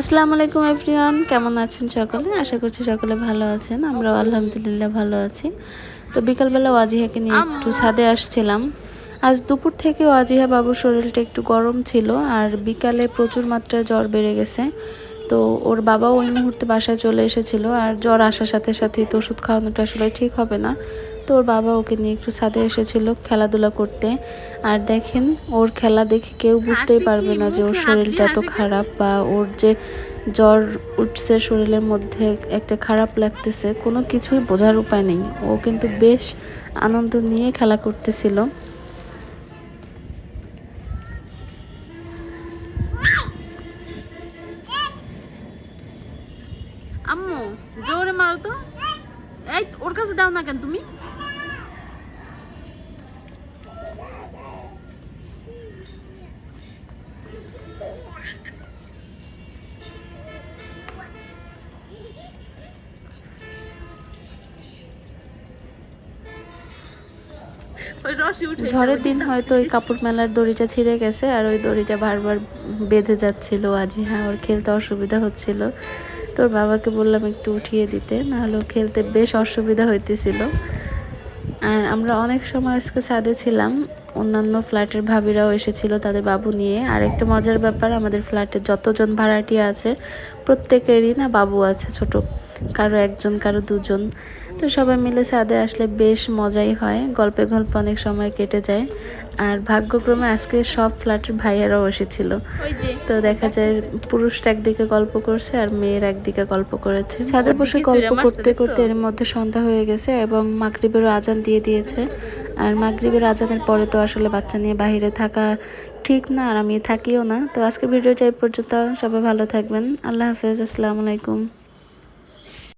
আসসালামু আলাইকুম এভরিওয়ান, কেমন আছেন সকলে? আশা করছি সকলে ভালো আছেন, আমরাও আলহামদুলিল্লাহ ভালো আছি। তো বিকালবেলা ওয়াজিহাকে নিয়ে একটু ছাদে আসছিলাম। আজ দুপুর থেকে ওয়াজিহা বাবুর শরীরটা একটু গরম ছিল, আর বিকালে প্রচুর মাত্রায় জ্বর বেড়ে গেছে। তো ওর বাবাও ওই মুহূর্তে বাসায় চলে এসেছিল, আর জ্বর আসার সাথে সাথে তো ওষুধ খাওয়ানোটা আসলে ঠিক হবে না। তো ওর বাবা ওকে নিয়ে একটু ছাদে এসেছিল খেলাধুলা করতে। আর দেখেন ওর খেলা দেখে কেউ বুঝতেই পারবে না যে ওর শরীরটা এত খারাপ বা ওর যে জ্বর উঠছে শরীরের মধ্যে একটা খারাপ লাগতেছে কোনো কিছুই বোঝার উপায় নেই। ও কিন্তু বেশ আনন্দ নিয়ে খেলা করতেছিল। আম্মু জোরে মারো তো। এই ওর কাছে দাও না কেন তুমি? ঝড়ের দিন হয়তো ওই কাপড় মেলার দড়িটা ছিঁড়ে গেছে আর ওই দড়িটা বারবার বেঁধে যাচ্ছিল আজি। হ্যাঁ ওর খেলতে অসুবিধা হচ্ছিল। তোর বাবাকে বললাম একটু উঠিয়ে দিতে, নাহলে খেলতে বেশ অসুবিধা হইতেছিল। আর আমরা অনেক সময় আজকে ছাদে ছিলাম অন্যান্য ফ্ল্যাটের ভাবিরাও এসেছিল তাদের বাবু নিয়ে। আর একটা মজার ব্যাপার আমাদের ফ্ল্যাটে যতজন ভাড়াটিয়া আছে প্রত্যেকেরই না বাবু আছে ছোট। কারও একজন কারও দুজন। তো সবাই মিলে ছাদে আসলে বেশ মজাই হয়। গল্পে গল্পে অনেক সময় কেটে যায়। আর ভাগ্যক্রমে আজকে সব ফ্ল্যাটের ভাইয়ারাও এসেছিল। তো দেখা যায় পুরুষটা একদিকে গল্প করছে আর মেয়ের একদিকে গল্প করেছে। ছাদে বসে গল্প করতে করতে এর মধ্যে সন্ধ্যা হয়ে গেছে এবং মাগরিবেরও আজান দিয়ে দিয়েছে। আর মাগরিবের আজানের পরে তো আসলে বাচ্চা নিয়ে বাহিরে থাকা ঠিক না, আর আমি থাকিও না। তো আজকের ভিডিওটা এই পর্যন্ত। সবাই ভালো থাকবেন। আল্লাহ হাফেজ। আসসালামু আলাইকুম।